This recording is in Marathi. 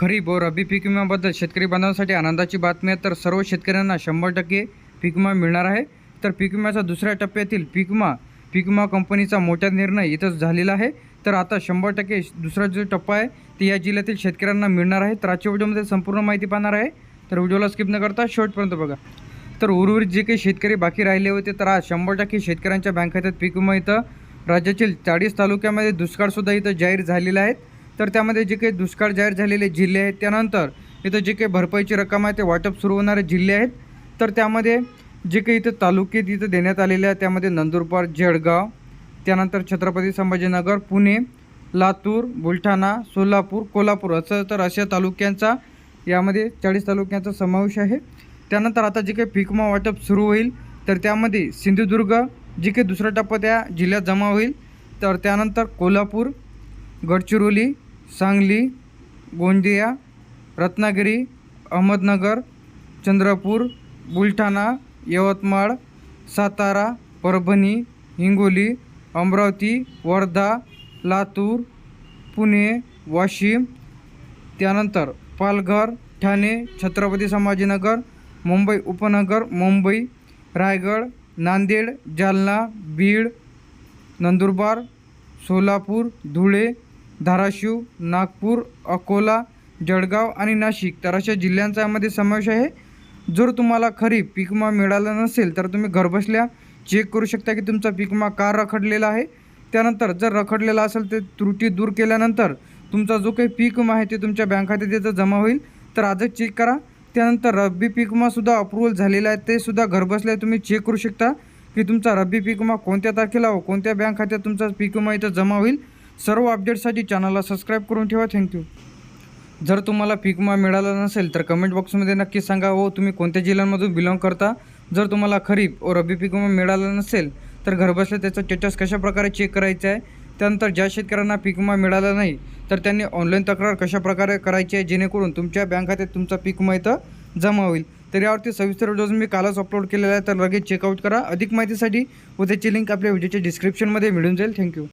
खरीप व रब्बी पीक विम्याबद्दल शेतकरी बांधवांसाठी आनंदाची बातमी आहे. तर सर्व शेतकऱ्यांना शंभर टक्के पीक विमा मिळणार आहे. तर पीक विम्याचा दुसऱ्या टप्प्यातील पीक विमा पीक विमा कंपनीचा मोठा निर्णय इथंच झालेला आहे. तर आता शंभर टक्के दुसरा जो टप्पा आहे ते या जिल्ह्यातील शेतकऱ्यांना मिळणार आहे. तर आजच्या व्हिडिओमध्ये संपूर्ण माहिती पाहणार आहे. तर व्हिडिओला स्किप न करता शेवटपर्यंत बघा. तर उर्वरित जे काही शेतकरी बाकी राहिले होते तर आज शंभर टक्के शेतकऱ्यांच्या बँक खात्यात पीक विमा इथं राज्यातील चाळीस तालुक्यामध्ये दुष्काळसुद्धा इथं जाहीर झालेला आहे. तर त्यामध्ये जे काही दुष्काळ जाहीर झालेले जिल्हे आहेत त्यानंतर इथं जे काही भरपाईची रक्कम आहे ते वाटप सुरू होणारे जिल्हे आहेत. तर त्यामध्ये जे काही इथं तालुके इथं देण्यात आलेले आहेत त्यामध्ये नंदुरबार जळगाव त्यानंतर छत्रपती संभाजीनगर पुणे लातूर बुलढाणा सोलापूर कोल्हापूर असं तर अशा तालुक्यांचा यामध्ये चाळीस तालुक्यांचा समावेश आहे. त्यानंतर आता जे काही पीकमा वाटप सुरू होईल तर त्यामध्ये सिंधुदुर्ग जे काही दुसरा टप्पा त्या जिल्ह्यात जमा होईल. तर त्यानंतर कोल्हापूर गडचिरोली सांगली गोंदिया रत्नागिरी अहमदनगर चंद्रपूर बुलढाणा यवतमाळ सातारा परभणी हिंगोली अमरावती वर्धा लातूर पुणे वाशिम त्यानंतर पालघर ठाणे छत्रपती संभाजीनगर मुंबई उपनगर मुंबई रायगड नांदेड जालना बीड नंदुरबार सोलापूर धुळे धाराशिव नागपूर अकोला जळगाव आणि नाशिक. तर अशा जिल्ह्यांचा यामध्ये समावेश आहे. जर तुम्हाला खरी पीक विमा मिळाला नसेल तर तुम्ही घरबसल्या चेक करू शकता की तुमचा पीक विमा का रखडलेला आहे. त्यानंतर जर रखडलेला असेल ते त्रुटी दूर केल्यानंतर तुमचा जो काही पीक विमा आहे ते तुमच्या बँक खात्यात तिथं जमा होईल. तर आजच चेक करा. त्यानंतर रब्बी पीक विमासुद्धा अप्रूव्हल झालेला आहे. ते सुद्धा घरबसल्या तुम्ही चेक करू शकता की तुमचा रब्बी पीक विमा कोणत्या तारखेला व कोणत्या बँक खात्यात तुमचा पीक विमा इथं जमा होईल. सर्व अपडेटसाठी चॅनलला सबस्क्राईब करून ठेवा. थँक्यू जर तुम्हाला पीक विमा मिळाला नसेल तर कमेंट बॉक्समध्ये नक्की सांगा व तुम्ही कोणत्या जिल्ह्यांमधून बिलॉंग करता? जर तुम्हाला खरीप व रब्बी पीक विमा मिळाला नसेल तर घरबसल्या त्याचा स्टेटस कशाप्रकारे चेक करायचं आहे? त्यानंतर ज्या शेतकऱ्यांना पीक विमा मिळाला नाही तर त्यांनी ऑनलाईन तक्रार कशाप्रकारे करायची आहे? जेणेकरून तुमच्या बँक खात्यात तुमचा पीक विमा इथं जमा होईल. तर यावरती सविस्तर व्हिडिओज मी कालच अपलोड केलेला आहे तर लगेच चेकआउट करा. अधिक माहितीसाठी व त्याची लिंक आपल्या व्हिडिओच्या डिस्क्रिप्शनमध्ये मिळून जाईल. थँक्यू